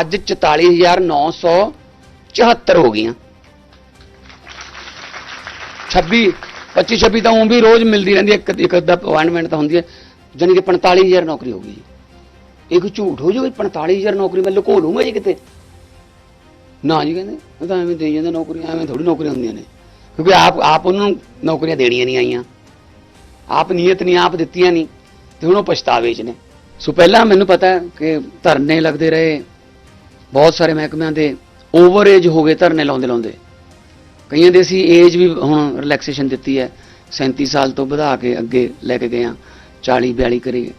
ਅੱਜ 44974 ਹੋ ਗਈਆਂ। 26 25 26 ਤਾਂ ਉਹ ਵੀ ਰੋਜ਼ ਮਿਲਦੀ ਰਹਿੰਦੀ ਹੈ, ਇੱਕ ਇੱਕ ਅੱਧਾ ਅਪਾਇੰਟਮੈਂਟ ਤਾਂ ਹੁੰਦੀ ਹੈ, ਜਾਣੀ ਕਿ 45000 ਨੌਕਰੀ ਹੋ ਗਈ। ਇਹ ਕੋਈ ਝੂਠ ਹੋ ਜਾਊਗੀ 45000 ਨੌਕਰੀ, ਮੈਂ ਲੁਕੋ ਲੂੰਗਾ ਜੀ ਕਿਤੇ। ਨਾ ਜੀ ਕਹਿੰਦੇ, ਉਹ ਤਾਂ ਐਵੇਂ ਦੇਈ ਜਾਂਦੇ ਨੌਕਰੀਆਂ, ਐਵੇਂ ਥੋੜੀ ਨੌਕਰੀਆਂ ਹੁੰਦੀਆਂ ਨੇ। ਕਿਉਂਕਿ ਆਪ ਆਪ ਉਹਨਾਂ ਨੂੰ ਨੌਕਰੀਆਂ ਦੇਣੀਆਂ ਨਹੀਂ ਆਈਆਂ। ਆਪ ਨੀਅਤ ਨਹੀਂ, ਆਪ ਦਿੱਤੀਆਂ ਨਹੀਂ, ਤੇ ਹੁਣ ਉਹ ਪਛਤਾਵੇ 'ਚ ਨੇ। ਸੋ ਪਹਿਲਾਂ ਮੈਨੂੰ ਪਤਾ ਕਿ ਧਰਨੇ ਲੱਗਦੇ ਰਹੇ ਬਹੁਤ ਸਾਰੇ ਮਹਿਕਮਿਆਂ ਦੇ ਓਵਰ ਏਜ ਹੋ ਗਏ, ਧਰਨੇ ਲਾਉਂਦੇ ਲਾਉਂਦੇ। ਕਈਆਂ ਦੇ ਅਸੀਂ ਏਜ ਵੀ ਹੁਣ ਰਿਲੈਕਸੇਸ਼ਨ ਦਿੱਤੀ ਹੈ। 37 ਸਾਲ ਤੋਂ ਵਧਾ ਕੇ ਅੱਗੇ ਲੈ ਕੇ ਗਏ ਹਾਂ। 40 42 ਕਰੀ।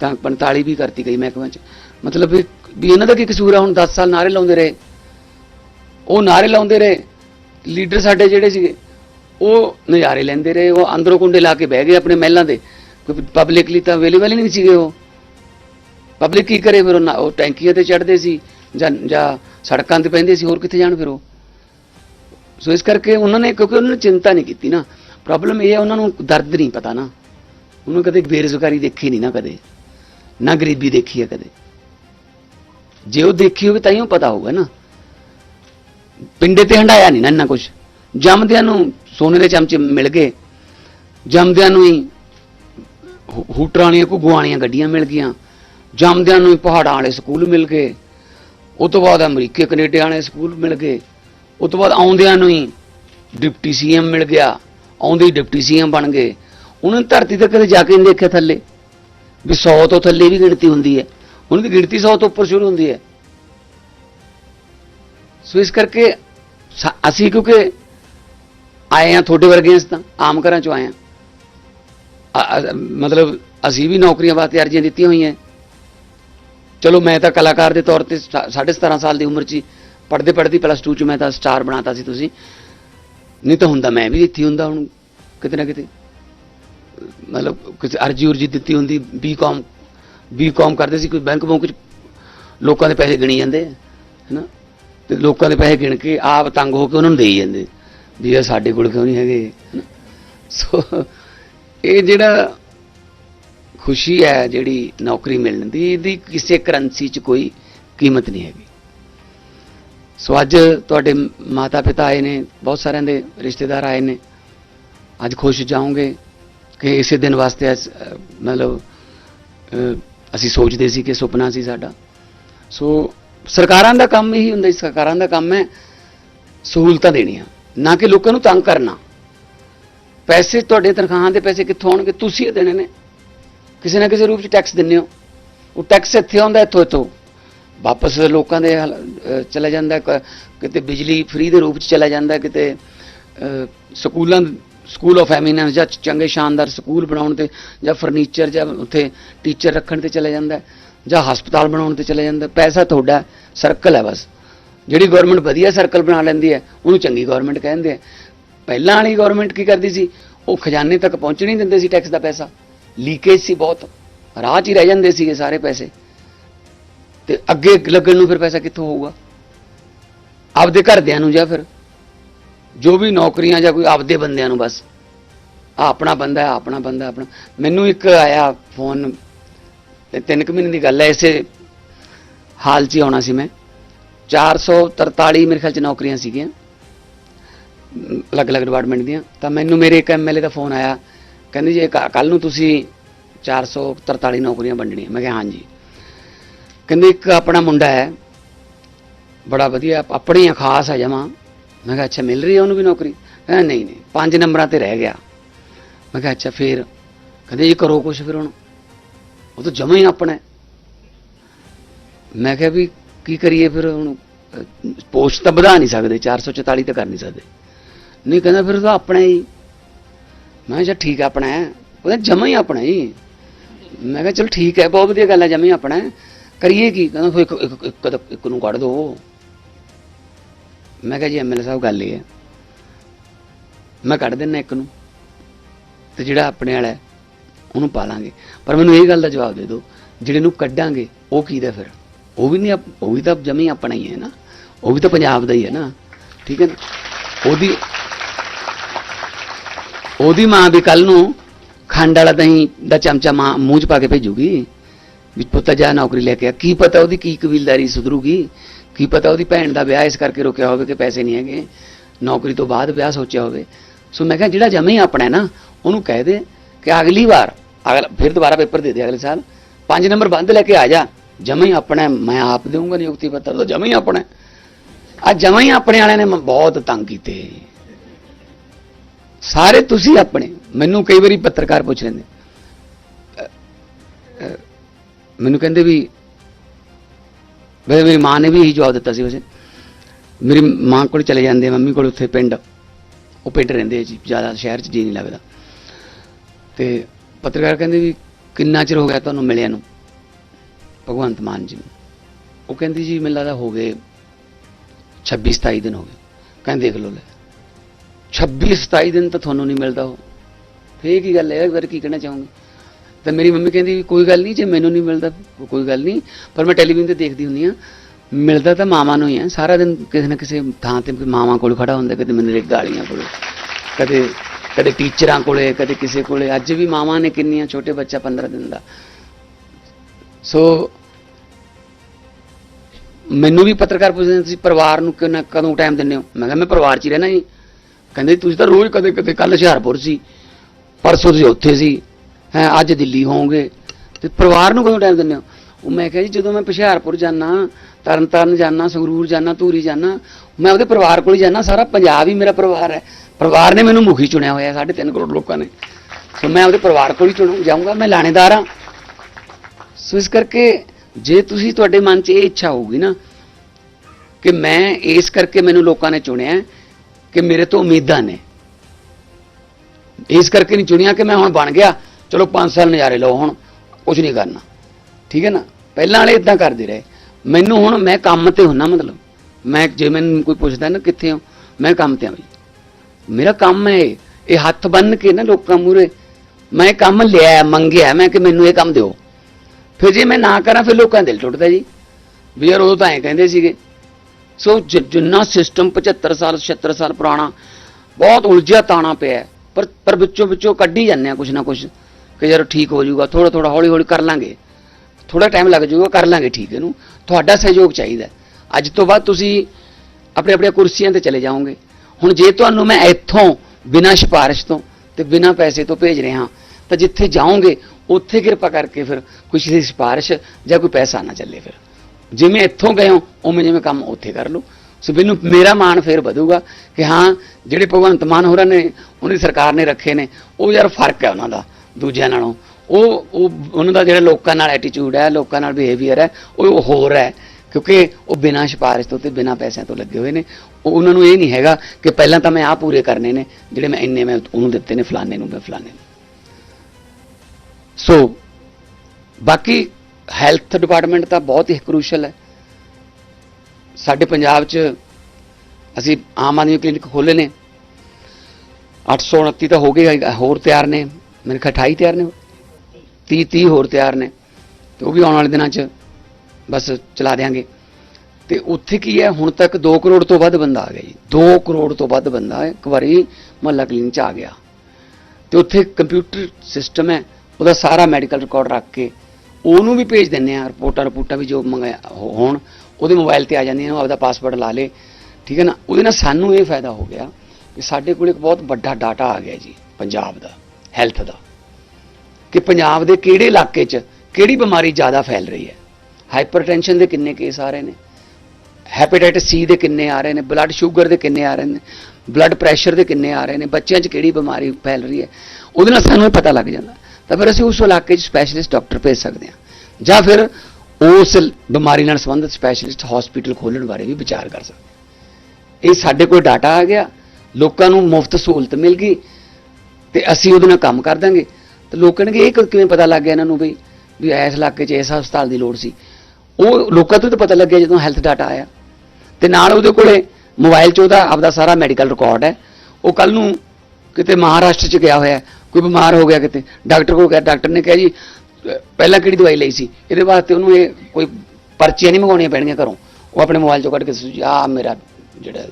ਤਾਂ 45 ਵੀ ਕਰਤੀ ਕਈ ਮਹਿਕਮਿਆਂ 'ਚ। ਮਤਲਬ ਵੀ ਇਹਨਾਂ ਦਾ ਕੀ ਕਸੂਰ ਆ? ਹੁਣ 10 ਸਾਲ ਨਾਰੇ ਲਾਉਂਦੇ ਰਹੇ। ਉਹ ਨਾਰੇ ਲਾਉਂਦੇ ਰਹੇ। ਲੀਡਰ ਸਾਡੇ ਜਿਹੜੇ ਸੀਗੇ, ਉਹ ਨਜ਼ਾਰੇ ਲੈਂਦੇ ਰਹੇ। ਉਹ ਅੰਦਰੋਂ ਕੁੰਡੇ ਲਾ ਕੇ ਬਹਿ ਗਏ ਆਪਣੇ ਮਹਿਲਾਂ ਦੇ। ਕਿਉਂਕਿ ਪਬਲਿਕਲੀ ਤਾਂ ਅਵੇਲੇਬਲ ਹੀ ਨਹੀਂ ਸੀਗੇ ਉਹ। ਪਬਲਿਕ ਕੀ ਕਰੇ ਫਿਰ ਉਹ ਨਾ- ਉਹ ਟੈਂਕੀਆਂ ਤੇ ਚੜਦੇ ਸੀ। ਜਾਂ ਜਾਂ ਸੜਕਾਂ ਤੇ ਪੈਂਦੇ ਸੀ, ਹੋਰ ਕਿੱਥੇ ਜਾਣ ਫਿਰ ਉਹ? ਸੋ ਇਸ ਕਰਕੇ ਉਹਨਾਂ ਨੇ, ਕਿਉਂਕਿ ਉਹਨਾਂ ਨੇ ਚਿੰਤਾ ਨਹੀਂ ਕੀਤੀ ਨਾ। ਪ੍ਰੋਬਲਮ ਇਹ ਹੈ, ਉਹਨਾਂ ਨੂੰ ਦਰਦ ਨਹੀਂ ਪਤਾ ਨਾ। ਉਹਨੂੰ ਕਦੇ ਬੇਰੁਜ਼ਗਾਰੀ ਦੇਖੀ ਨਹੀਂ ਨਾ ਕਦੇ। ਨਾ ਗਰੀਬੀ ਦੇਖੀ ਹੈ ਕਦੇ। ਜੇ ਉਹ ਦੇਖੀ ਹੋਵੇ ਤਾਂ ਹੀ ਉਹ ਪਤਾ ਹੋਊਗਾ ਨਾ। ਪਿੰਡੇ ਤੇ ਹੰਡਾਇਆ ਨਹੀਂ ਨਾ ਇੰਨਾ ਕੁਝ ਜੰਮਦਿਆਂ ਨੂੰ ਸੋਨੇ ਦੇ ਚਮਚੇ ਮਿਲ ਗਏ। ਜੰਮਦਿਆਂ ਨੂੰ ਹੀ, ਹੂਟਰਾਂ ਵਾਲੀਆਂ, ਘੁੱਗੂਆਂ ਵਾਲੀਆਂ ਗੱਡੀਆਂ ਮਿਲ ਗਈਆਂ। ਜੰਮਦਿਆਂ ਨੂੰ ਹੀ ਪਹਾੜਾਂ ਵਾਲੇ ਸਕੂਲ ਮਿਲ ਗਏ। ਉਹ ਤੋਂ ਬਾਅਦ ਅਮਰੀਕੇ, ਕੈਨੇਡਾ ਵਾਲੇ ਸਕੂਲ ਮਿਲ ਗਏ। ਉਹ ਤੋਂ ਬਾਅਦ ਆਉਂਦਿਆਂ ਨੂੰ ਹੀ ਡਿਪਟੀ ਸੀਐਮ ਮਿਲ ਗਿਆ। ਆਉਂਦੇ ਹੀ ਡਿਪਟੀ ਸੀਐਮ ਬਣ ਗਏ। ਉਹਨਾਂ ਨੇ ਧਰਤੀ ਤੇ ਕਦੇ ਜਾ ਕੇ ਨਹੀਂ ਦੇਖਿਆ ਥੱਲੇ। ਵੀ 100 ਤੋਂ ਥੱਲੇ ਵੀ ਗਿਣਤੀ ਹੁੰਦੀ ਹੈ। ਉਹਨਾਂ ਦੀ ਗਿਣਤੀ 100 ਤੋਂ ਉੱਪਰ ਸ਼ੁਰੂ ਹੁੰਦੀ ਹੈ। ਸੋ ਇਸ ਕਰਕੇ ਸਾ- ਅਸੀਂ ਕਿਉਂਕਿ ਆਏ ਆ ਤੁਹਾਡੇ ਵਰਗੇ ਅਸੀਂ ਤਾਂ ਆਮ ਘਰਾਂ ਚੋਂ ਆਏ ਆ ਮਤਲਬ ਅਸੀਂ ਵੀ ਨੌਕਰੀਆਂ ਵਾਸਤੇ ਅਰਜ਼ੀਆਂ ਦਿੱਤੀਆਂ ਹੋਈਆਂ। ਚਲੋ ਮੈਂ ਤਾਂ ਕਲਾਕਾਰ ਦੇ ਤੌਰ ਤੇ ਸਾ- ਸਾਢੇ 17 ਸਾਲ ਦੀ ਉਮਰ 'ਚ ਪੜਦੇ ਪੜਦੀ ਪਲੱਸ 2 'ਚ ਮੈਂ ਤਾਂ ਸਟਾਰ ਬਣਾਤਾ ਸੀ ਤੁਸੀਂ। ਨਹੀਂ ਤਾਂ ਹੁੰਦਾ, ਮੈਂ ਵੀ ਇੱਥੇ ਹੁੰਦਾ ਹੁਣ, ਕਿਤੇ ਨਾ ਕਿਤੇ। ਮਤਲਬ ਕਿਸੇ ਅਰਜੀ ਉਰਜੀ ਦਿੱਤੀ ਹੁੰਦੀ ਬੀਕਾਮ ਬੀਕਾਮ ਕਰਦੇ ਸੀ, ਕੋਈ ਬੈਂਕ ਬੈਂਕ 'ਚ ਲੋਕਾਂ ਦੇ ਪੈਸੇ ਗਿਣੀ ਜਾਂਦੇ, ਹੈਨਾ? ਤੇ ਲੋਕਾਂ ਦੇ ਪੈਸੇ ਗਿਣ ਕੇ ਆਪ ਤੰਗ ਹੋ ਕੇ ਉਹਨਾਂ ਨੂੰ ਦੇਈ ਜਾਂਦੇ, ਵੀ ਇਹ ਸਾਡੇ ਕੋਲ ਕਿਉਂ ਨਹੀਂ ਹੈਗੇ, ਹੈਨਾ। ਸੋ ਇਹ ਜਿਹੜਾ ਖੁਸ਼ੀ ਹੈ ਜਿਹੜੀ ਨੌਕਰੀ ਮਿਲਣ ਦੀ ਇਹਦੀ ਕਿਸੇ ਕਰੰਸੀ 'ਚ ਕੋਈ ਕੀਮਤ ਨਹੀਂ ਹੈਗੀ। ਸੋ ਅੱਜ ਤੁਹਾਡੇ ਮਾਤਾ ਪਿਤਾ ਆਏ ਨੇ ਬਹੁਤ ਸਾਰਿਆਂ ਦੇ ਰਿਸ਼ਤੇਦਾਰ ਆਏ ਨੇ। ਅੱਜ ਖੁਸ਼ ਜਾਓਗੇ ਕਿ ਇਸੇ ਦਿਨ ਵਾਸਤੇ ਅੱਜ, ਮਤਲਬ ਅਸੀਂ ਸੋਚਦੇ ਸੀ ਕਿ ਸੁਪਨਾ ਸੀ ਸਾਡਾ। ਸੋ ਸਰਕਾਰਾਂ ਦਾ ਕੰਮ ਹੀ ਹੁੰਦਾ ਸਰਕਾਰਾਂ ਦਾ ਕੰਮ ਹੈ ਸਹੂਲਤਾਂ ਦੇਣੀਆਂ ਨਾ ਕਿ ਲੋਕਾਂ ਨੂੰ ਤੰਗ ਕਰਨਾ। ਪੈਸੇ ਤੁਹਾਡੇ ਤਨਖਾਹਾਂ ਦੇ ਪੈਸੇ ਕਿੱਥੋਂ ਆਉਣਗੇ? ਤੁਸੀਂ ਇਹ ਦੇਣੇ ਨੇ। ਕਿਸੇ ਨਾ ਕਿਸੇ ਰੂਪ 'ਚ ਟੈਕਸ ਦਿੰਦੇ ਹੋ। ਉਹ ਟੈਕਸ ਇੱਥੇ ਆਉਂਦਾ, ਇੱਥੋਂ ਇੱਥੋਂ। ਵਾਪਸ ਲੋਕਾਂ ਦੇ ਹਲ- ਚਲਾ ਜਾਂਦਾ, ਕ- ਕਿਤੇ ਬਿਜਲੀ ਫ੍ਰੀ ਦੇ ਰੂਪ 'ਚ ਚਲਾ ਜਾਂਦਾ, ਕਿਤੇ ਸਕੂਲਾਂ ਸਕੂਲ ਆਫ ਐਮੀਨੈਂਸ ਜਾਂ ਚੰਗੇ ਸ਼ਾਨਦਾਰ ਸਕੂਲ ਬਣਾਉਣ ਤੇ ਜਾਂ ਫਰਨੀਚਰ ਜਾਂ ਉੱਥੇ ਟੀਚਰ ਰੱਖਣ ਤੇ ਚਲਾ ਜਾਂਦਾ, ਜਾਂ ਹਸਪਤਾਲ ਬਣਾਉਣ ਤੇ ਚਲਾ ਜਾਂਦਾ। ਪੈਸਾ ਤੁਹਾਡਾ ਸਰਕਲ ਹੈ ਬਸ। ਜਿਹੜੀ ਗਵਰਨਮੈਂਟ ਵਧੀਆ ਸਰਕਲ ਬਣਾ ਲੈਂਦੀ ਹੈ, ਉਹਨੂੰ ਚੰਗੀ ਗਵਰਨਮੈਂਟ ਕਹਿੰਦੇ ਆ। ਪਹਿਲਾਂ ਵਾਲੀ ਗਵਰਨਮੈਂਟ ਕੀ ਕਰਦੀ ਸੀ? ਉਹ ਖਜ਼ਾਨੇ ਤੱਕ ਪਹੁੰਚਣ ਨਹੀਂ ਦਿੰਦੇ ਸੀ ਟੈਕਸ ਦਾ ਪੈਸਾ। ਲੀਕੇਜ ਸੀ ਬਹੁਤ। ਰਾਹ 'ਚ ਹੀ ਰਹਿ ਜਾਂਦੇ ਸੀਗੇ ਸਾਰੇ ਪੈਸੇ। ਤੇ ਅੱਗੇ ਲੱਗਣ ਨੂੰ ਫਿਰ ਪੈਸਾ ਕਿੱਥੋਂ ਹੋਊਗਾ? ਆਪਦੇ ਘਰਦਿਆਂ ਨੂੰ ਜਾਂ ਫਿਰ ਜੋ ਵੀ ਨੌਕਰੀਆਂ ਜਾਂ ਕੋਈ ਆਪਦੇ ਬੰਦਿਆਂ ਨੂੰ ਬਸ। ਆ ਆਪਣਾ ਬੰਦਾ ਆਪਣਾ ਬੰਦਾ, ਆਪਣਾ। ਮੈਨੂੰ ਇੱਕ ਆਇਆ ਫੋਨ। ਤੇ ਤਿੰਨ ਕੁ ਮਹੀਨੇ ਦੀ ਗੱਲ ਹੈ, ਇਸੇ ਹਾਲ 'ਚ ਹੀ ਆਉਣਾ ਸੀ ਮੈਂ। 443 ਮੇਰੇ ਖਿਆਲ 'ਚ ਨੌਕਰੀਆਂ ਸੀਗੀਆਂ। ਅਲੱਗ-ਅਲੱਗ ਡਿਪਾਰਟਮੈਂਟ ਦੀਆਂ। ਤਾਂ ਮੈਨੂੰ ਮੇਰੇ ਇੱਕ ਐਮਐਲਏ ਦਾ ਫੋਨ ਆਇਆ। ਕਹਿੰਦੇ ਜੀ ਕੱਲ ਨੂੰ ਤੁਸੀਂ 443 ਨੌਕਰੀਆਂ ਵੰਡਣੀਆਂ। ਮੈਂ ਕਿਹਾ, ਹਾਂਜੀ। ਕਹਿੰਦੇ, ਇੱਕ ਆਪਣਾ ਮੁੰਡਾ ਹੈ, ਬੜਾ ਵਧੀਆ ਆਪਣੀ ਆ, ਖਾਸ ਹੈ ਜਮਾ। ਮੈਂ ਕਿਹਾ, ਅੱਛਾ, ਮਿਲ ਰਹੀ ਹੈ ਉਹਨੂੰ ਵੀ ਨੌਕਰੀ? ਕਹਿੰਦਾ, ਨਹੀਂ ਨਹੀਂ, ਪੰਜ ਨੰਬਰਾਂ ਤੇ ਰਹਿ ਗਿਆ। ਮੈਂ ਕਿਹਾ, ਅੱਛਾ, ਫੇਰ? ਕਹਿੰਦੇ ਜੀ ਕਰੋ ਕੁਛ ਫਿਰ ਹੁਣ। ਉਹ ਤਾਂ ਜਮਾ ਹੀ ਆਪਣਾ ਮੈਂ ਕਿਹਾ ਵੀ, ਕੀ ਕਰੀਏ ਫਿਰ ਹੁਣ? ਪੋਸਟ ਤਾਂ ਵਧਾ ਨਹੀਂ ਸਕਦੇ 444 ਤਾਂ ਕਰ ਨਹੀਂ ਸਕਦੇ। ਨਹੀਂ, ਕਹਿੰਦਾ, ਫਿਰ ਤਾਂ ਆਪਣਾ ਹੀ। ਮੈਂ ਕਿਹਾ ਠੀਕ ਆਪਣਾ। ਹੈ ਉਹਦਾ ਜਮਾ ਹੀ ਆਪਣਾ ਹੀ ਮੈਂ ਕਿਹਾ, ਚਲ ਠੀਕ ਹੈ, ਬਹੁਤ ਵਧੀਆ ਗੱਲ ਹੈ, ਜਮਾ ਹੀ ਆਪਣਾ। ਹੈ ਕਰੀਏ ਕੀ? ਕਹਿੰਦਾ, ਫਿਰ ਇੱਕ, ਇੱਕ- ਇੱਕ ਨੂੰ ਕੱਢ ਦੋ। ਮੈਂ ਕਿਹਾ ਜੀ ਐਮਐਲਏ ਸਾਹਿਬ, ਗੱਲ ਇਹ ਹੈ। ਮੈਂ ਕੱਢ ਦਿੰਦਾ ਇੱਕ ਨੂੰ। ਤੇ ਜਿਹੜਾ ਆਪਣੇ ਵਾਲਾ ਉਹਨੂੰ ਪਾ ਲਾਂਗੇ। ਪਰ ਮੈਨੂੰ ਇਹ ਗੱਲ ਦਾ ਜਵਾਬ ਦੇ ਦਿਓ, ਜਿਹੜੇ ਨੂੰ ਕੱਢਾਂਗੇ, ਉਹ ਕੀ ਦਾ ਫਿਰ? ਉਹ ਵੀ ਨਹੀਂ ਉਹ ਵੀ ਤਾਂ ਜਮੀ ਆਪਣਾ ਹੀ ਹੈ ਨਾ। ਉਹ ਵੀ ਤਾਂ ਪੰਜਾਬ ਦਾ ਹੀ ਹੈ ਨਾ। ਠੀਕ ਹੈ ਨਾ? ਉਹਦੀ ਉਹਦੀ ਮਾਂ ਵੀ ਕੱਲ ਨੂੰ ਖੰਡ ਵਾਲਾ ਦਹੀਂ ਦਾ ਚਮਚਾ ਮਾਂ ਮੂੰਹ 'ਚ ਪਾ ਕੇ ਭੇਜੂਗੀ। ਵੀ ਪੁੱਤ ਜਾ ਨੌਕਰੀ ਲੈ ਕੇ ਆ। ਕੀ ਪਤਾ ਉਹਦੀ ਕੀ ਕਬੀਲਦਾਰੀ ਸੁਧਰੂਗੀ? ਕੀ ਪਤਾ ਉਹਦੀ ਭੈਣ ਦਾ ਵਿਆਹ ਇਸ ਕਰਕੇ ਰੁਕਿਆ ਹੋਵੇ ਕਿ ਪੈਸੇ ਨਹੀਂ ਹੈਗੇ? ਨੌਕਰੀ ਤੋਂ ਬਾਅਦ ਵਿਆਹ ਸੋਚਿਆ ਹੋਵੇ। ਸੋ ਮੈਂ ਕਿਹਾ ਜਿਹੜਾ ਜਮੇ ਹੀ ਆਪਣਾ ਹੈ ਨਾ, ਉਹਨੂੰ ਕਹਿ ਦੇ ਕਿ ਅਗਲੀ ਵਾਰ, ਅਗਲਾ, ਫਿਰ ਦੁਬਾਰਾ ਪੇਪਰ ਦੇ ਦੇ ਅਗਲੇ ਸਾਲ। ਪੰਜ ਨੰਬਰ ਬੰਦ ਲੈ ਕੇ ਆ ਜਾ। ਜਮੇ ਹੀ ਆਪਣਾ ਮੈਂ ਆਪ ਦੇਵਾਂਗਾ ਨਿਯੁਕਤੀ ਪੱਤਰ। ਤਾਂ ਜਮੇ ਹੀ ਆਪਣਾ ਆ ਜਮੇ ਹੀ ਆਪਣੇ ਵਾਲਿਆਂ ਨੇ ਬਹੁਤ ਤੰਗ ਕੀਤੇ। ਸਾਰੇ ਤੁਸੀਂ ਆਪਣੇ। ਮੈਨੂੰ ਕਈ ਵਾਰੀ ਪੱਤਰਕਾਰ ਪੁੱਛ ਲੈਂਦੇ। ਮੈਨੂੰ ਕਹਿੰਦੇ ਵੀ ਵੇ ਮੇਰੀ ਮਾਂ ਨੇ ਵੀ ਇਹੀ ਜਵਾਬ ਦਿੱਤਾ ਸੀ ਵੈਸੇ। ਮੇਰੀ ਮਾਂ ਕੋਲ ਚਲੇ ਜਾਂਦੇ ਮੰਮੀ ਕੋਲ ਉੱਥੇ ਪਿੰਡ। ਉਹ ਪਿੰਡ ਰਹਿੰਦੇ ਜੀ, ਜ਼ਿਆਦਾ ਸ਼ਹਿਰ 'ਚ ਜੀ ਨਹੀਂ ਲੱਗਦਾ। ਤੇ ਪੱਤਰਕਾਰ ਕਹਿੰਦੇ ਵੀ, ਕਿੰਨਾ ਚਿਰ ਹੋ ਗਿਆ ਤੁਹਾਨੂੰ ਮਿਲਿਆ ਨੂੰ? ਭਗਵੰਤ ਮਾਨ ਜੀ ਨੂੰ। ਉਹ ਕਹਿੰਦੀ ਜੀ, ਮੈਨੂੰ ਲੱਗਦਾ ਹੋ ਗਏ 26 27 ਦਿਨ ਹੋ ਗਏ। ਕਹਿੰਦੇ ਦੇਖ ਲਓ ਲੈ। 26 27 ਦਿਨ ਤਾਂ ਤੁਹਾਨੂੰ ਨਹੀਂ ਮਿਲਦਾ ਉਹ। ਫੇਰ ਕੀ ਗੱਲ ਹੈ? ਫਿਰ ਕੀ ਕਹਿਣਾ ਚਾਹੂੰਗੀ? ਤਾਂ ਮੇਰੀ ਮੰਮੀ ਕਹਿੰਦੀ ਕੋਈ ਗੱਲ ਨਹੀਂ, ਜੇ ਮੈਨੂੰ ਨਹੀਂ ਮਿਲਦਾ ਕੋਈ ਗੱਲ ਨਹੀਂ। ਪਰ ਮੈਂ ਟੈਲੀਵਿਜ਼ਨ ਤੇ ਦੇਖਦੀ ਹੁੰਦੀ ਆ ਮਿਲਦਾ ਤਾਂ ਮਾਵਾਂ ਨੂੰ ਹੀ ਆ ਸਾਰਾ ਦਿਨ ਕਿਸੇ ਨਾ ਕਿਸੇ ਥਾਂ ਤੇ ਕੋਈ ਮਾਵਾਂ ਕੋਲ ਖੜਾ ਹੁੰਦਾ, ਕਦੇ ਮੈਨੂੰ ਗਾਲੀਆਂ ਕੋਲ, ਕਦੇ ਕਦੇ ਟੀਚਰਾਂ ਕੋਲੇ, ਕਦੇ ਕਿਸੇ ਕੋਲੇ। ਅੱਜ ਵੀ ਮਾਵਾਂ ਨੇ ਕਿੰਨੀਆਂ ਛੋਟੇ ਬੱਚਾ 15 ਦਿਨ ਦਾ। ਸੋ ਮੈਨੂੰ ਵੀ ਪੱਤਰਕਾਰ ਪੁੱਛਦੇ ਸੀ, ਪਰਿਵਾਰ ਨੂੰ ਕਿੰਨਾ ਕਦੋਂ ਟਾਈਮ ਦਿੰਦੇ ਹੋ? ਮੈਂ ਕਿਹਾ, ਮੈਂ ਪਰਿਵਾਰ 'ਚ ਹੀ ਰਹਿਣਾ ਜੀ। ਕਹਿੰਦੇ ਤੁਸੀਂ ਤਾਂ ਰੋਜ਼ ਕਦੇ ਕਦੇ ਕੱਲ ਹੁਸ਼ਿਆਰਪੁਰ ਸੀ, ਪਰਸੋਂ ਤੁਸੀਂ ਉੱਥੇ ਸੀ, ਹੈ, ਅੱਜ ਦਿੱਲੀ ਹੋਵੋਗੇ। ਤੇ ਪਰਿਵਾਰ ਨੂੰ ਕਦੋਂ ਟਾਈਮ ਦਿੰਦੇ ਹੋ? ਉਹ ਮੈਂ ਕਿਹਾ ਜੀ, ਜਦੋਂ ਮੈਂ ਹੁਸ਼ਿਆਰਪੁਰ ਜਾਣਾ ਤਰਨਤਾਰਨ ਜਾਣਾ ਸੰਗਰੂਰ ਜਾਣਾ ਧੂਰੀ ਜਾਣਾ ਮੈਂ ਉਹਦੇ ਪਰਿਵਾਰ ਕੋਲ ਹੀ ਜਾਣਾ ਸਾਰਾ ਪੰਜਾਬ ਹੀ ਮੇਰਾ ਪਰਿਵਾਰ ਹੈ। ਪਰਿਵਾਰ ਨੇ ਮੈਨੂੰ ਮੁਖੀ ਚੁਣਿਆ ਹੋਇਆ, ਸਾਢੇ ਤਿੰਨ ਕਰੋੜ ਲੋਕਾਂ ਨੇ। ਸੋ ਮੈਂ ਉਹਦੇ ਪਰਿਵਾਰ ਕੋਲ ਹੀ ਚੁਣੂ ਜਾਊਂਗਾ, ਮੈਂ ਲਾਣੇਦਾਰ ਹਾਂ। ਸੋ ਇਸ ਕਰਕੇ ਜੇ ਤੁਸੀਂ ਤੁਹਾਡੇ ਮਨ 'ਚ ਇਹ ਇੱਛਾ ਹੋਊਗੀ ਨਾ, ਕਿ ਮੈਂ ਇਸ ਕਰਕੇ ਮੈਨੂੰ ਲੋਕਾਂ ਨੇ ਚੁਣਿਆ ਕਿ ਮੇਰੇ ਤੋਂ ਉਮੀਦਾਂ ਨੇ। ਇਸ ਕਰਕੇ ਨਹੀਂ ਚੁਣਿਆ ਕਿ ਮੈਂ ਹੁਣ ਬਣ ਗਿਆ। ਚਲੋ 5 ਸਾਲ ਨਜ਼ਾਰੇ ਲਓ ਹੁਣ ਕੁਝ ਨਹੀਂ ਕਰਨਾ। ਠੀਕ ਹੈ ਨਾ? ਪਹਿਲਾਂ ਵਾਲੇ ਇਦਾਂ ਕਰਦੇ ਰਹੇ। ਮੈਨੂੰ ਹੁਣ ਮੈਂ ਕੰਮ ਤੇ ਹੁੰਨਾ ਮਤਲਬ। ਮੈਂ ਜੇ ਮੈਨੂੰ ਕੋਈ ਪੁੱਛਦਾ ਨਾ ਕਿੱਥੇ ਹੋ, ਮੈਂ ਕੰਮ ਤੇ ਆ ਬਈ ਮੇਰਾ ਕੰਮ ਹੈ ਇਹ। ਹੱਥ ਬੰਨ ਕੇ ਨਾ ਲੋਕਾਂ ਮੂਰੇ ਮੈਂ ਕੰਮ ਲਿਆ, ਮੰਗਿਆ, ਮੈਂ ਕਿ ਮੈਨੂੰ ਇਹ ਕੰਮ ਦਿਓ। ਫਿਰ ਜੇ ਮੈਂ ਨਾ ਕਰਾਂ, ਫਿਰ ਲੋਕਾਂ ਦਿਲ ਟੁੱਟਦਾ ਜੀ। ਵੀ ਯਾਰ ਉਦੋਂ ਤਾਂ ਐਂ ਕਹਿੰਦੇ ਸੀਗੇ ਸੋ ਜ- ਜਿੰਨਾ ਸਿਸਟਮ 75 ਸਾਲ 76 ਸਾਲ ਪੁਰਾਣਾ, ਬਹੁਤ ਉਲਝਿਆ ਤਾਣਾ ਪਿਆ ਪਰ ਪਰ ਵਿੱਚੋਂ ਵਿੱਚੋਂ ਕੱਢੀ ਜਾਂਦੇ ਆ ਕੁਛ ਨਾ ਕੁਛ, ਕਿ ਯਾਰ ਠੀਕ ਹੋ ਜਾਊਗਾ ਥੋੜਾ ਥੋੜਾ ਹੌਲੀ ਹੌਲੀ ਕਰ ਲਾਂਗੇ। ਥੋੜਾ ਟਾਈਮ ਲੱਗ ਜਾਊਗਾ, ਕਰ ਲਾਂਗੇ ਠੀਕ ਇਹਨੂੰ। ਤੁਹਾਡਾ ਸਹਿਯੋਗ ਚਾਹੀਦਾ ਅੱਜ ਤੋਂ ਬਾਅਦ ਤੁਸੀਂ ਆਪਣੇ ਆਪਣੇ ਕੁਰਸੀਆਂ ਤੇ ਚਲੇ ਜਾਓਗੇ। ਹੁਣ ਜੇ ਤੁਹਾਨੂੰ ਮੈਂ ਇੱਥੋਂ ਬਿਨਾਂ ਸਿਫਾਰਿਸ਼ ਤੋਂ ਤੇ ਬਿਨਾਂ ਪੈਸੇ ਤੋਂ ਭੇਜ ਰਿਹਾ ਤਾਂ ਜਿੱਥੇ ਜਾਓਗੇ, ਉੱਥੇ ਕਿਰਪਾ ਕਰਕੇ ਫਿਰ ਕੁਛ ਦੀ ਸਿਫਾਰਿਸ਼ ਜਾਂ ਕੋਈ ਪੈਸਾ ਨਾ ਚੱਲੇ ਫਿਰ। ਜਿਵੇਂ ਇੱਥੋਂ ਗਏ ਹੋ, ਉਵੇਂ ਜਿਵੇਂ ਕੰਮ ਉੱਥੇ ਕਰ ਲਓ ਸੋ ਮੈਨੂੰ ਮੇਰਾ ਮਾਣ ਫੇਰ ਵਧੂਗਾ ਕਿ ਹਾਂ, ਜਿਹੜੇ ਭਗਵੰਤ ਮਾਨ ਹੋਰਾਂ ਨੇ ਉਹਦੀ ਸਰਕਾਰ ਨੇ ਰੱਖੇ ਨੇ, ਉਹ ਯਾਰ ਫ਼ਰਕ ਹੈ ਉਹਨਾਂ ਦਾ, ਦੂਜਿਆਂ ਨਾਲੋਂ। ਉਹ ਉਹ, ਉਹਨਾਂ ਦਾ ਜਿਹੜਾ ਲੋਕਾਂ ਨਾਲ ਐਟੀਟਿਊਡ ਹੈ, ਲੋਕਾਂ ਨਾਲ ਬਿਹੇਵੀਅਰ ਹੈ, ਉਹ ਹੋਰ ਹੈ। ਕਿਉਂਕਿ ਉਹ ਬਿਨਾਂ ਸਿਫਾਰਿਸ਼ ਤੋਂ ਤੇ ਬਿਨਾਂ ਪੈਸਿਆਂ ਤੋਂ ਲੱਗੇ ਹੋਏ ਨੇ। ਉਹ, ਉਹਨਾਂ ਨੂੰ ਇਹ ਨਹੀਂ ਹੈਗਾ ਕਿ ਪਹਿਲਾਂ ਤਾਂ ਮੈਂ ਆਹ ਪੂਰੇ ਕਰਨੇ ਨੇ, ਜਿਹੜੇ ਮੈਂ ਇੰਨੇ ਮੈਂ ਉਹਨੂੰ ਦਿੱਤੇ ਨੇ, ਫਲਾਣੇ ਨੂੰ ਮੈਂ, ਫਲਾਣੇ ਨੂੰ। ਸੋ, ਬਾਕੀ ਹੈਲਥ ਡਿਪਾਰਟਮੈਂਟ ਤਾਂ ਬਹੁਤ ਹੀ ਕਰੂਸ਼ਲ ਹੈ। ਸਾਡੇ ਪੰਜਾਬ 'ਚ ਅਸੀਂ ਆਮ ਆਦਮੀ ਕਲੀਨਿਕ ਖੋਲੇ ਨੇ। 829 ਤਾਂ ਹੋ ਗਏ, ਹੋਰ ਤਿਆਰ ਨੇ। ਮੇਰੇ ਖਿਆਲ 28 ਤਿਆਰ ਨੇ। 30 30 ਹੋਰ ਤਿਆਰ ਨੇ। ਤੇ ਉਹ ਵੀ ਆਉਣ ਵਾਲੇ ਦਿਨਾਂ 'ਚ ਬਸ ਚਲਾ ਦੇਾਂਗੇ ਤੇ ਉੱਥੇ ਕੀ ਹੈ, ਹੁਣ ਤੱਕ 2 ਕਰੋੜ ਤੋਂ ਵੱਧ ਬੰਦਾ ਆ ਗਿਆ ਜੀ। 2 ਕਰੋੜ ਤੋਂ ਵੱਧ ਬੰਦਾ ਇੱਕ ਵਾਰੀ ਮਹੱਲਾ ਕਲੀਨਿਕ 'ਚ ਆ ਗਿਆ। ਤੇ ਉੱਥੇ ਕੰਪਿਊਟਰ ਸਿਸਟਮ ਹੈ, ਉਹਦਾ ਸਾਰਾ ਮੈਡੀਕਲ ਰਿਕਾਰਡ ਰੱਖ ਕੇ ਉਹਨੂੰ ਵੀ ਭੇਜ ਦਿੰਨੇ ਆ ਰਿਪੋਰਟਾਂ ਰਿਪੋਰਟਾਂ ਵੀ ਜੋ ਮੰਗਾਇਆ ਹੋਣ, ਉਹਦੇ ਮੋਬਾਈਲ ਤੇ ਆ ਜਾਂਦੀਆਂ ਨੇ ਉਹ ਆਪਦਾ ਪਾਸਵਰਡ ਲਾ ਲੇ, ਠੀਕ ਹੈ ਨਾ? ਉਹਦੇ ਨਾਲ ਸਾਨੂੰ ਇਹ ਫਾਇਦਾ ਹੋ ਗਿਆ ਕਿ ਸਾਡੇ ਕੋਲ ਇੱਕ ਬਹੁਤ ਵੱਡਾ ਡਾਟਾ ਆ ਗਿਆ ਜੀ, ਪੰਜਾਬ ਦਾ ਹੈਲਥ ਦਾ, ਕਿ ਪੰਜਾਬ ਦੇ ਕਿਹੜੇ ਇਲਾਕੇ 'ਚ ਕਿਹੜੀ ਬਿਮਾਰੀ ਜ਼ਿਆਦਾ ਫੈਲ ਰਹੀ ਹੈ? ਹਾਈਪਰਟੈਂਸ਼ਨ ਦੇ ਕਿੰਨੇ ਕੇਸ ਆ ਰਹੇ ਨੇ? ਹੈਪੇਟਾਈਟਿਸ ਸੀ ਦੇ ਕਿੰਨੇ ਆ ਰਹੇ ਨੇ? ਬਲੱਡ ਸ਼ੂਗਰ ਦੇ ਕਿੰਨੇ ਆ ਰਹੇ ਨੇ? ਬਲੱਡ ਪ੍ਰੈਸ਼ਰ ਦੇ ਕਿੰਨੇ ਆ ਰਹੇ ਨੇ? ਬੱਚਿਆਂ 'ਚ ਕਿਹੜੀ ਬਿਮਾਰੀ ਫੈਲ ਰਹੀ ਹੈ? ਉਹਦੇ ਨਾਲ ਸਾਨੂੰ ਇਹ ਪਤਾ ਲੱਗ ਜਾਂਦਾ। ਤਾਂ ਫਿਰ ਅਸੀਂ ਉਸ ਇਲਾਕੇ 'ਚ ਸਪੈਸ਼ਲਿਸਟ ਡਾਕਟਰ ਭੇਜ ਸਕਦੇ ਹਾਂ। ਜਾਂ ਫਿਰ ਉਸ ਬਿਮਾਰੀ ਨਾਲ ਸੰਬੰਧਿਤ ਸਪੈਸ਼ਲਿਸਟ ਹਸਪੀਟਲ ਖੋਲ੍ਹਣ ਬਾਰੇ ਵੀ ਵਿਚਾਰ ਕਰ ਸਕਦੇ ਹਾਂ। ਇਹ ਸਾਡੇ ਕੋਲ ਡਾਟਾ ਆ ਗਿਆ, ਲੋਕਾਂ ਨੂੰ ਮੁਫਤ ਸਹੂਲਤ ਮਿਲ ਗਈ ਤੇ ਅਸੀਂ ਉਹਦੇ ਨਾਲ ਕੰਮ ਕਰ ਦਾਂਗੇ। ਤੇ ਲੋਕ ਕਹਿਣਗੇ, ਇਹ ਕਿਵੇਂ ਪਤਾ ਲੱਗ ਗਿਆ ਇਹਨਾਂ ਨੂੰ ਵੀ ਵੀ ਇਸ ਇਲਾਕੇ 'ਚ ਇਸ ਹਸਪਤਾਲ ਦੀ ਲੋੜ ਸੀ। ਉਹ ਲੋਕਾਂ ਤੋਂ ਤਾਂ ਪਤਾ ਲੱਗਿਆ ਜਦੋਂ ਹੈਲਥ ਡਾਟਾ ਆਇਆ। ਤੇ ਨਾਲ ਉਹਦੇ ਕੋਲੇ ਮੋਬਾਈਲ 'ਚ ਉਹਦਾ ਆਪਦਾ ਸਾਰਾ ਮੈਡੀਕਲ ਰਿਕਾਰਡ ਹੈ। ਉਹ ਕੱਲ ਨੂੰ ਕਿਤੇ ਮਹਾਰਾਸ਼ਟਰ 'ਚ ਗਿਆ ਹੋਇਆ ਕੋਈ ਬਿਮਾਰ ਹੋ ਗਿਆ ਕਿਤੇ ਡਾਕਟਰ ਕੋਲ ਗਿਆ ਡਾਕਟਰ ਨੇ ਕਿਹਾ ਜੀ ਪਹਿਲਾਂ ਕਿਹੜੀ ਦਵਾਈ ਲਈ ਸੀ? ਇਹਦੇ ਵਾਸਤੇ ਉਹਨੂੰ ਇਹ ਕੋਈ ਪਰਚੀਆਂ ਨਹੀਂ ਮੰਗਾਉਣੀਆਂ ਪੈਣਗੀਆਂ ਘਰੋਂ। ਉਹ ਆਪਣੇ ਮੋਬਾਈਲ 'ਚੋਂ ਕੱਢ ਕੇ ਦੱਸੂ ਜੀ ਆਹ ਮੇਰਾ ਜਿਹੜਾ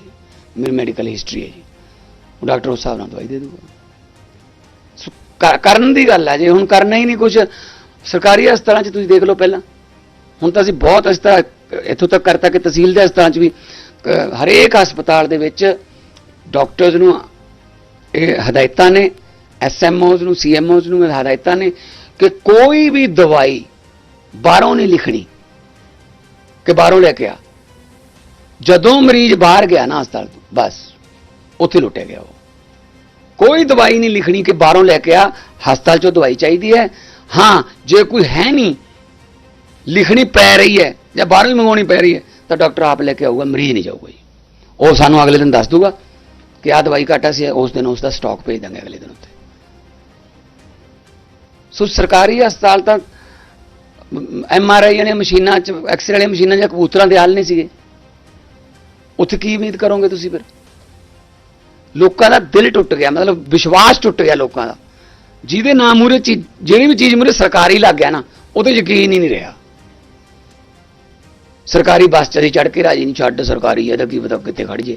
ਮੇਰੀ ਮੈਡੀਕਲ ਹਿਸਟਰੀ ਹੈ ਜੀ। ਉਹ ਡਾਕਟਰ ਉਸ ਹਿਸਾਬ ਨਾਲ ਦਵਾਈ ਦੇ ਦੂਗਾ। ਸੋ ਕਰ- ਕਰਨ ਦੀ ਗੱਲ ਹੈ ਜੇ ਹੁਣ ਕਰਨਾ ਹੀ ਨਹੀਂ ਕੁਝ ਸਰਕਾਰੀ ਹਸਪਤਾਲਾਂ 'ਚ ਤੁਸੀਂ ਦੇਖ ਲਓ ਪਹਿਲਾਂ। ਹੁਣ ਤਾਂ ਅਸੀਂ ਬਹੁਤ ਅਸੀਂ ਤਾਂ ਇੱਥੋਂ ਤੱਕ ਕਰਤਾ ਕਿ ਤਹਿਸੀਲ ਦੇ ਹਸਪਤਾਲਾਂ 'ਚ ਵੀ ਅਹ, ਹਰੇਕ ਹਸਪਤਾਲ ਦੇ ਵਿੱਚ ਡਾਕਟਰਸ ਨੂੰ ਇਹ ਹਦਾਇਤਾਂ ਨੇ ਐਸਐਮਓਜ਼ ਨੂੰ, ਸੀਐਮਓਜ਼ ਨੂੰ ਇਹ ਹਦਾਇਤਾਂ ਨੇ ਕਿ ਕੋਈ ਵੀ ਦਵਾਈ ਬਾਹਰੋਂ ਨਹੀਂ ਲਿਖਣੀ ਕਿ ਬਾਹਰੋਂ ਲੈ ਕੇ ਆ। ਜਦੋਂ ਮਰੀਜ਼ ਬਾਹਰ ਗਿਆ ਨਾ ਹਸਪਤਾਲ ਤੋਂ, ਬਸ, ਉੱਥੇ ਲੁੱਟਿਆ ਗਿਆ ਉਹ। ਕੋਈ ਦਵਾਈ ਨਹੀਂ ਲਿਖਣੀ ਕਿ ਬਾਹਰੋਂ ਲੈ ਕੇ ਆ, ਹਸਪਤਾਲ ਚੋਂ ਦਵਾਈ ਚਾਹੀਦੀ ਹੈ। ਹਾਂ, ਜੇ ਕੋਈ ਹੈ ਨਹੀਂ, ਲਿਖਣੀ ਪੈ ਰਹੀ ਹੈ ਜਾਂ ਬਾਹਰੋਂ ਹੀ ਮੰਗਵਾਉਣੀ ਪੈ ਰਹੀ ਹੈ, ਤਾਂ ਡਾਕਟਰ ਆਪ ਲੈ ਕੇ ਆਊਗਾ, ਮਰੀਜ਼ ਨਹੀਂ ਜਾਊਗਾ ਜੀ। ਉਹ ਸਾਨੂੰ ਅਗਲੇ ਦਿਨ ਦੱਸ ਦੂਗਾ ਕਿ ਆਹ ਦਵਾਈ ਘਾਟਾ ਸੀ ਉਸ ਦਿਨ ਉਸ ਦਾ ਸਟਾਕ ਭੇਜ ਦਾਂਗੇ ਅਗਲੇ ਦਿਨ ਉੱਤੇ। ਸੋ ਸਰਕਾਰੀ ਹਸਪਤਾਲ ਤਾਂ ਐਮ ਆਰ ਆਈ ਵਾਲੀਆਂ ਮਸ਼ੀਨਾਂ ਚ, ਐਕਸਰੇ ਵਾਲੀਆਂ ਮਸ਼ੀਨਾਂ ਜਾਂ ਕਬੂਤਰਾਂ ਦੇ ਹਾਲ ਨਹੀਂ ਸੀਗੇ। ਉੱਥੇ ਕੀ ਉਮੀਦ ਕਰੋਗੇ ਤੁਸੀਂ ਫਿਰ? ਲੋਕਾਂ ਦਾ ਦਿਲ ਟੁੱਟ ਗਿਆ, ਮਤਲਬ ਵਿਸ਼ਵਾਸ ਟੁੱਟ ਗਿਆ ਲੋਕਾਂ ਦਾ। ਜਿਹਦੇ ਨਾਮ ਮੂਰੇ ਚੀਜ਼ ਜਿਹੜੀ ਵੀ ਚੀਜ਼ ਮੂਰੇ ਸਰਕਾਰੀ ਲੱਗ ਗਿਆ ਨਾ ਉਹਤੇ ਯਕੀਨ ਹੀ ਨਹੀਂ ਰਿਹਾ। ਸਰਕਾਰੀ ਬੱਸ ਚ ਚੜ ਕੇ ਰਾਜੀ ਨਹੀਂ, ਛੱਡ ਸਰਕਾਰੀ ਹੈ ਤਾਂ ਕੀ ਪਤਾ ਕਿੱਥੇ ਖੜ ਜੇ।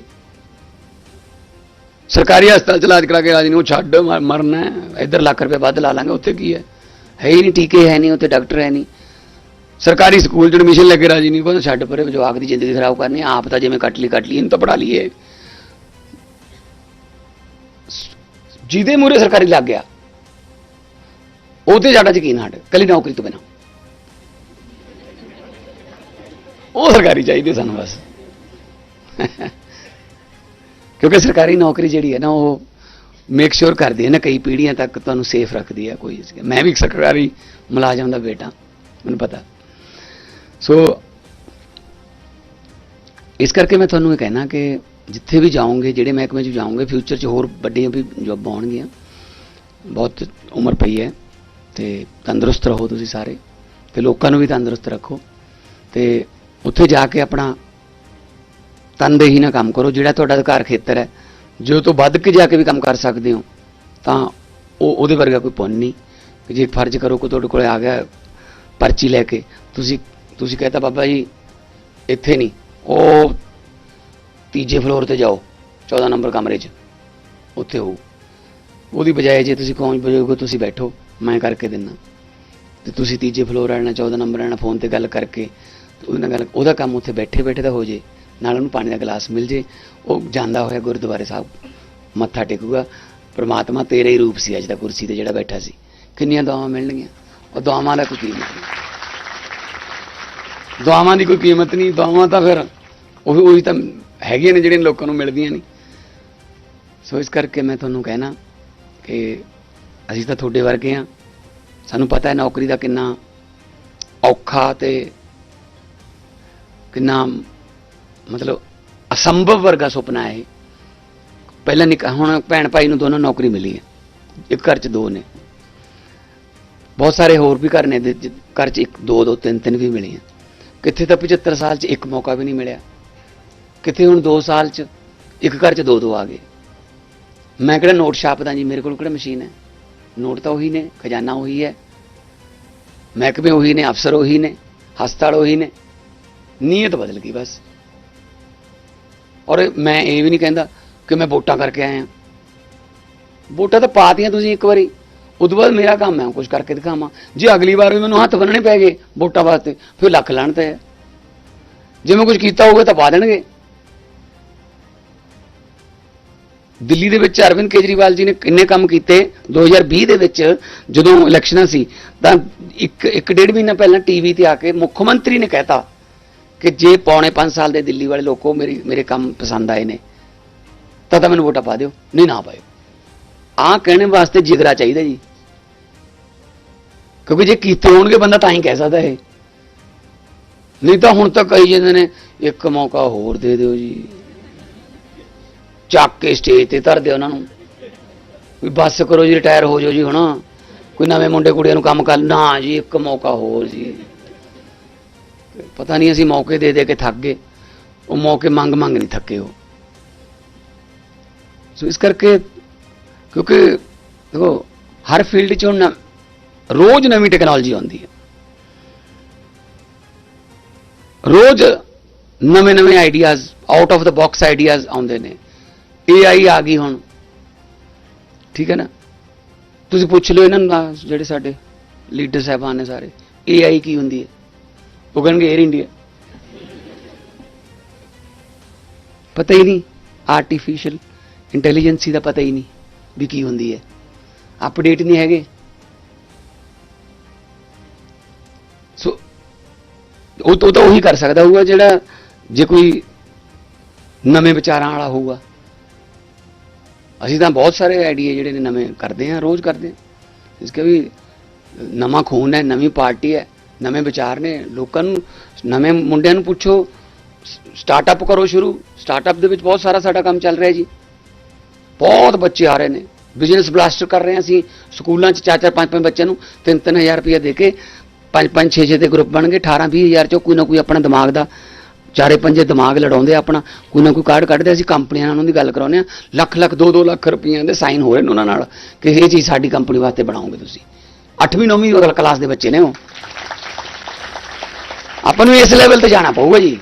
ਸਰਕਾਰੀ ਹਸਪਤਾਲ ਚ ਇਲਾਜ ਕਰਾ ਕੇ ਰਾਜੀ ਨਹੀਂ ਉਹ ਛੱਡ ਮ- ਮਰਨਾ ਹੈ, ਇੱਧਰ ਲੱਖ ਰੁਪਏ ਵੱਧ ਲਾ ਲਾਂਗੇ ਉੱਥੇ ਕੀ ਹੈ? ਹੈ ਹੀ ਨਹੀਂ ਟੀਕੇ ਹੈ ਨਹੀਂ ਉੱਥੇ ਡਾਕਟਰ ਹੈ ਨਹੀਂ। ਸਰਕਾਰੀ ਸਕੂਲ ਚ ਐਡਮਿਸ਼ਨ ਲੈ ਕੇ ਰਾਜੀ ਨਹੀਂ ਕੋਈ ਛੱਡ ਪਰੇ ਜਵਾਕ ਦੀ ਜ਼ਿੰਦਗੀ ਖਰਾਬ ਕਰਨੀ ਆਪ ਤਾਂ ਜਿਵੇਂ ਕੱਟ ਲਈ ਕੱਟ ਲਈ ਇਹਨੂੰ ਤਾਂ ਪੜਾ ਲਈਏ। ਜਿਹਦੇ ਮੂਰੇ ਸਰਕਾਰੀ ਲੱਗ ਗਿਆ ਉਹਤੇ ਜ਼ਿਆਦਾ ਯਕੀਨ ਹਟ ਕੱਲੀ ਨੌਕਰੀ ਤੋਂ ਬਿਨਾਂ। ਉਹ ਸਰਕਾਰੀ ਚਾਹੀਦੀ ਸਾਨੂੰ ਬਸ। ਕਿਉਂਕਿ ਸਰਕਾਰੀ ਨੌਕਰੀ ਜਿਹੜੀ ਹੈ ਨਾ ਉਹ ਮੇਕ ਸ਼ੋਰ ਕਰਦੀ ਹੈ ਨਾ, ਕਈ ਪੀੜ੍ਹੀਆਂ ਤੱਕ ਤੁਹਾਨੂੰ ਸੇਫ ਰੱਖਦੀ ਹੈ ਕੋਈ ਮੈਂ ਵੀ ਇੱਕ ਸਰਕਾਰੀ ਮੁਲਾਜ਼ਮ ਦਾ ਬੇਟਾ, ਮੈਨੂੰ ਪਤਾ। ਸੋ ਇਸ ਕਰਕੇ ਮੈਂ ਤੁਹਾਨੂੰ ਇਹ ਕਹਿਣਾ ਕਿ ਜਿੱਥੇ ਵੀ ਜਾਓਗੇ, ਜਿਹੜੇ ਮਹਿਕਮੇ 'ਚ ਜਾਓਗੇ ਫਿਊਚਰ 'ਚ ਹੋਰ ਵੱਡੀਆਂ ਵੀ ਜੋਬਾਂ ਆਉਣਗੀਆਂ। ਬਹੁਤ ਉਮਰ ਪਈ ਹੈ ਤੇ ਤੰਦਰੁਸਤ ਰਹੋ ਤੁਸੀਂ ਸਾਰੇ ਤੇ ਲੋਕਾਂ ਨੂੰ ਵੀ ਤੰਦਰੁਸਤ ਰੱਖੋ ਤੇ ਉੱਥੇ ਜਾ ਕੇ ਆਪਣਾ ਤਨਦੇਹੀ ਨਾਲ ਕੰਮ ਕਰੋ, ਜਿਹੜਾ ਤੁਹਾਡਾ ਅਧਿਕਾਰ ਖੇਤਰ ਹੈ। ਜੋ ਤੋਂ ਵੱਧ ਕੇ ਜਾ ਕੇ ਵੀ ਕੰਮ ਕਰ ਸਕਦੇ ਹੋ, ਤਾਂ ਉਹ ਉਹਦੇ ਵਰਗਾ ਕੋਈ ਪੁੰਨ ਨਹੀਂ। ਕਿ ਜੇ ਫਰਜ਼ ਕਰੋ ਕੋ ਤੁਹਾਡੇ ਕੋਲੇ ਆ ਗਿਆ ਪਰਚੀ ਲੈ ਕੇ, ਤੁਸੀਂ ਤੁਸੀਂ ਕਹਤਾ ਬਾਬਾ ਜੀ, ਇੱਥੇ ਨਹੀਂ, ਉਹ ਤੀਜੇ ਫਲੋਰ ਤੇ ਜਾਓ 14 ਨੰਬਰ ਕਮਰੇ 'ਚ, ਉੱਥੇ ਹੋ ਉਹਦੀ ਬਜਾਏ ਜੇ ਤੁਸੀਂ ਕਹੋ ਬਜੋਗੇ ਤੁਸੀਂ ਬੈਠੋ, ਮੈਂ ਕਰਕੇ ਦਿੰਨਾ ਤੇ ਤੁਸੀਂ ਤੀਜੇ ਫਲੋਰ ਆਣਾ 14 ਨੰਬਰ ਆਣਾ ਫੋਨ ਤੇ ਗੱਲ ਕਰਕੇ, ਤੇ ਉਹਦੇ ਨਾਲ ਗੱਲ ਉਹਦਾ ਕੰਮ ਉੱਥੇ ਬੈਠੇ ਬੈਠੇ ਦਾ ਹੋ ਜੇ। ਨਾਲ ਉਹਨੂੰ ਪਾਣੀ ਦਾ ਗਲਾਸ ਮਿਲ ਜੇ। ਉਹ ਜਾਂਦਾ ਹੋਇਆ ਗੁਰਦੁਆਰੇ ਸਾਹਿਬ, ਮੱਥਾ ਟੇਕੂਗਾ। ਪ੍ਰਮਾਤਮਾ ਤੇਰੇ ਹੀ ਰੂਪ ਸੀ ਅੱਜ ਦਾ ਕੁਰਸੀ ਤੇ ਜਿਹੜਾ ਬੈਠਾ ਸੀ। ਕਿੰਨੀਆਂ ਦੁਆਵਾਂ ਮਿਲਣਗੀਆਂ? ਉਹ ਦੁਆਵਾਂ ਦਾ ਕੋਈ ਕੀਮਤ ਨਹੀਂ। ਦੁਆਵਾਂ ਦੀ ਕੋਈ ਕੀਮਤ ਨਹੀਂ, ਦੁਆਵਾਂ ਤਾਂ ਫਿਰ ਉਹ ਉਹੀ ਤਾਂ ਹੈਗੀਆਂ ਨੇ ਜਿਹੜੀਆਂ ਲੋਕਾਂ ਨੂੰ ਮਿਲਦੀਆਂ ਨਹੀਂ। ਸੋ ਇਸ ਕਰਕੇ ਮੈਂ ਤੁਹਾਨੂੰ ਕਹਿਣਾ ਕਿ ਅਸੀਂ ਤਾਂ ਤੁਹਾਡੇ ਵਰਗੇ ਆ ਸਾਨੂੰ ਪਤਾ ਹੈ ਨੌਕਰੀ ਦਾ ਕਿੰਨਾ ਔਖਾ ਤੇ ਕਿੰਨਾ ਮਤਲਬ ਅਸੰਭਵ ਵਰਗਾ ਸੁਪਨਾ ਹੈ ਇਹ। ਪਹਿਲਾਂ ਨਿਕ ਹੁਣ ਭੈਣ ਭਾਈ ਨੂੰ ਦੋਨੋਂ ਨੌਕਰੀ ਮਿਲੀ ਹੈ। ਇੱਕ ਘਰ 'ਚ ਦੋ ਨੇ। ਬਹੁਤ ਸਾਰੇ ਹੋਰ ਵੀ ਘਰ ਨੇ ਘਰ 'ਚ ਇੱਕ, ਦੋ ਦੋ, ਤਿੰਨ ਤਿੰਨ ਵੀ ਮਿਲੀਆਂ। ਕਿੱਥੇ ਤਾਂ 75 ਸਾਲ 'ਚ ਇੱਕ ਮੌਕਾ ਵੀ ਨਹੀਂ ਮਿਲਿਆ। ਕਿੱਥੇ ਹੁਣ 2 ਸਾਲ 'ਚ ਇੱਕ ਘਰ 'ਚ ਦੋ ਦੋ ਆ ਗਏ। ਮੈਂ ਕਿਹੜਾ ਨੋਟ ਛਾਪਦਾ ਜੀ? ਮੇਰੇ ਕੋਲ ਕਿਹੜਾ ਮਸ਼ੀਨ ਹੈ? ਨੋਟ ਤਾਂ ਉਹੀ ਨੇ, ਖਜ਼ਾਨਾ ਉਹੀ ਹੈ। ਮਹਿਕਮੇ ਉਹੀ ਨੇ, ਅਫਸਰ ਉਹੀ ਨੇ, ਹਸਪਤਾਲ ਉਹੀ ਨੇ। ਨੀਅਤ ਬਦਲ ਗਈ ਬਸ। ਔਰ ਮੈਂ ਇਹ ਵੀ ਨਹੀਂ ਕਹਿੰਦਾ ਕਿ ਮੈਂ ਵੋਟਾਂ ਕਰਕੇ ਆਇਆ। ਵੋਟਾਂ ਤਾਂ ਪਾਤੀਆਂ ਤੁਸੀਂ ਇੱਕ ਵਾਰੀ। ਉਦੋਂ ਬਾਅਦ ਮੇਰਾ ਕੰਮ ਹੈ ਕੁਝ ਕਰਕੇ ਦਿਖਾਵਾਂ। ਜੇ ਅਗਲੀ ਵਾਰ ਵੀ ਮੈਨੂੰ ਹੱਥ ਬੰਨਣੇ ਪੈ ਗਏ ਵੋਟਾਂ ਵਾਸਤੇ, ਫਿਰ ਲੱਖ ਲਾਣ ਤੇ ਹੈ। ਜੇ ਮੈਂ ਕੁਝ ਕੀਤਾ ਹੋਊਗਾ ਤਾਂ ਪਾ ਦੇਣਗੇ। ਦਿੱਲੀ ਦੇ ਵਿੱਚ ਅਰਵਿੰਦ ਕੇਜਰੀਵਾਲ ਜੀ ਨੇ ਕਿੰਨੇ ਕੰਮ ਕੀਤੇ? 2020 ਦੇ ਵਿੱਚ ਜਦੋਂ ਇਲੈਕਸ਼ਨਾਂ ਸੀ, ਤਾਂ ਇੱਕ ਇੱਕ ਡੇਢ ਮਹੀਨਾ ਪਹਿਲਾਂ ਟੀਵੀ ਤੇ ਆ ਕੇ ਮੁੱਖ ਮੰਤਰੀ ਨੇ ਕਹਿਤਾ ਕਿ ਜੇ ਪੌਣੇ 5 ਸਾਲ ਦੇ ਦਿੱਲੀ ਵਾਲੇ ਲੋਕੋ ਮੇਰੀ, ਮੇਰੇ ਕੰਮ ਪਸੰਦ ਆਏ ਨੇ, ਤਾਂ ਤਾਂ ਮੈਨੂੰ ਵੋਟਾਂ ਪਾ ਦਿਓ, ਨਹੀਂ ਨਾ ਪਾਇਓ। ਆਹ ਕਹਿਣ ਵਾਸਤੇ ਜਿਗਰਾ ਚਾਹੀਦਾ ਜੀ। ਕਿਉਂਕਿ ਜੇ ਕੀਤੇ ਹੋਣਗੇ, ਬੰਦਾ ਤਾਂ ਹੀ ਕਹਿ ਸਕਦਾ ਇਹ। ਨਹੀਂ ਤਾਂ ਹੁਣ ਤਾਂ ਕਈ ਜਾਂਦੇ ਨੇ, ਇੱਕ ਮੌਕਾ ਹੋਰ ਦੇ ਦਿਓ ਜੀ। ਚੱਕ ਕੇ ਸਟੇਜ ਤੇ ਧਰ ਦਿਓ ਉਹਨਾਂ ਨੂੰ। ਵੀ ਬੱਸ ਕਰੋ ਜੀ ਰਿਟਾਇਰ ਹੋ ਜਾਓ ਜੀ ਹੁਣ। ਕੋਈ ਨਵੇਂ ਮੁੰਡੇ ਕੁੜੀਆਂ ਨੂੰ ਕੰਮ ਕਰ, ਨਾ ਜੀ, ਇੱਕ ਮੌਕਾ ਹੋਰ ਜੀ। ਪਤਾ ਨਹੀਂ ਅਸੀਂ ਮੌਕੇ ਦੇ ਦੇ ਕੇ ਥੱਕ ਗਏ। ਉਹ ਮੌਕੇ ਮੰਗ ਮੰਗ ਨਹੀਂ ਥੱਕੇ ਉਹ। ਸੋ ਇਸ ਕਰਕੇ ਕਿਉਂਕਿ ਦੇਖੋ, ਹਰ ਫੀਲਡ 'ਚ ਹੁਣ ਨਾ- ਰੋਜ਼ ਨਵੀਂ ਟੈਕਨੋਲੋਜੀ ਆਉਂਦੀ ਹੈ। ਰੋਜ਼ ਨਵੇਂ ਨਵੇਂ ideas out of the box ideas ਆਉਂਦੇ ਨੇ। AI ਆ ਗਈ ਹੁਣ। ਠੀਕ ਹੈ ਨਾ? ਤੁਸੀਂ ਪੁੱਛ ਲਓ ਇਹਨਾਂ ਨੂੰ ਨਾ ਜਿਹੜੇ ਸਾਡੇ ਲੀਡਰ ਸਾਹਿਬਾਨ ਨੇ ਸਾਰੇ। AI ਕੀ ਹੁੰਦੀ ਹੈ? ਉਹ ਕਹਿਣਗੇ 에ਅਰ ਇੰਡੀਆ ਪਤਾ ਹੀ ਨਹੀਂ ਆਰਟੀਫੀਸ਼ੀਅਲ ਇੰਟੈਲੀਜੈਂਸੀ ਦਾ ਪਤਾ ਹੀ ਨਹੀਂ ਵੀ ਕੀ ਹੁੰਦੀ ਹੈ। ਅਪਡੇਟ ਨਹੀਂ ਹੈਗੇ। ਸੋ ਉਹ ਤਾਂ ਤਾਂ ਉਹੀ ਕਰ ਸਕਦਾ ਹੋਊਗਾ ਜਿਹੜਾ ਜੇ ਕੋਈ ਨਵੇਂ ਵਿਚਾਰਾਂ ਵਾਲਾ ਹੋਊਗਾ। ਅਸੀਂ ਤਾਂ ਬਹੁਤ ਸਾਰੇ ਆਈਡੀਆ ਜਿਹੜੇ ਨੇ ਨਵੇਂ ਕਰਦੇ ਹਾਂ, ਰੋਜ਼ ਕਰਦੇ ਹਾਂ। ਇਸ ਕੇ ਵੀ ਨਵਾਂ ਖੂਨ ਹੈ, ਨਵੀਂ ਪਾਰਟੀ ਹੈ। ਨਵੇਂ ਵਿਚਾਰ ਨੇ, ਲੋਕਾਂ ਨੂੰ, ਨਵੇਂ ਮੁੰਡਿਆਂ ਨੂੰ ਪੁੱਛੋ ਸਟਾਰਟਅਪ ਕਰੋ ਸ਼ੁਰੂ ਸਟਾਰਟਅਪ ਦੇ ਵਿੱਚ ਬਹੁਤ ਸਾਰਾ ਸਾਡਾ ਕੰਮ ਚੱਲ ਰਿਹਾ ਜੀ। ਬਹੁਤ ਬੱਚੇ ਆ ਰਹੇ ਨੇ ਬਿਜ਼ਨਸ ਬਲਾਸਟਰ ਕਰ ਰਹੇ ਹਾਂ ਅਸੀਂ, ਸਕੂਲਾਂ 'ਚ ਚਾਰ ਚਾਰ ਪੰਜ ਪੰਜ ਬੱਚਿਆਂ ਨੂੰ 3-3000 ਰੁਪਏ ਦੇ ਕੇ ਪੰਜ ਪੰਜ 6 6 ਦੇ ਗਰੁੱਪ ਬਣ ਗਏ 18 20000 ਚੋਂ ਕੋਈ ਨਾ ਕੋਈ ਆਪਣਾ ਦਿਮਾਗ ਦਾ, ਚਾਰੇ ਪੰਜੇ ਦਿਮਾਗ ਲੜਾਉਂਦੇ ਆਪਣਾ, ਕੋਈ ਨਾ ਕੋਈ ਕਾਰਡ ਕੱਢਦੇ ਅਸੀਂ ਕੰਪਨੀਆਂ ਨਾਲ ਉਹਨਾਂ ਦੀ ਗੱਲ ਕਰਾਉਂਦੇ ਆ ਲੱਖ ਲੱਖ 2-2 ਲੱਖ ਰੁਪਈਆਂ ਦੇ ਸਾਈਨ ਹੋ ਰਹੇ ਨੇ ਉਹਨਾਂ ਨਾਲ ਕਿ ਇਹ ਚੀਜ਼ ਸਾਡੀ ਕੰਪਨੀ ਵਾਸਤੇ ਬਣਾਓਗੇ ਤੁਸੀਂ। 8ਵੀਂ 9ਵੀਂ ਕਲਾਸ ਦੇ ਬੱਚੇ ਨੇ ਉਹ। ਆਪਾਂ ਨੂੰ ਇਸ ਲੈਵਲ ਤੇ ਜਾਣਾ ਪਊਗਾ ਜੀ।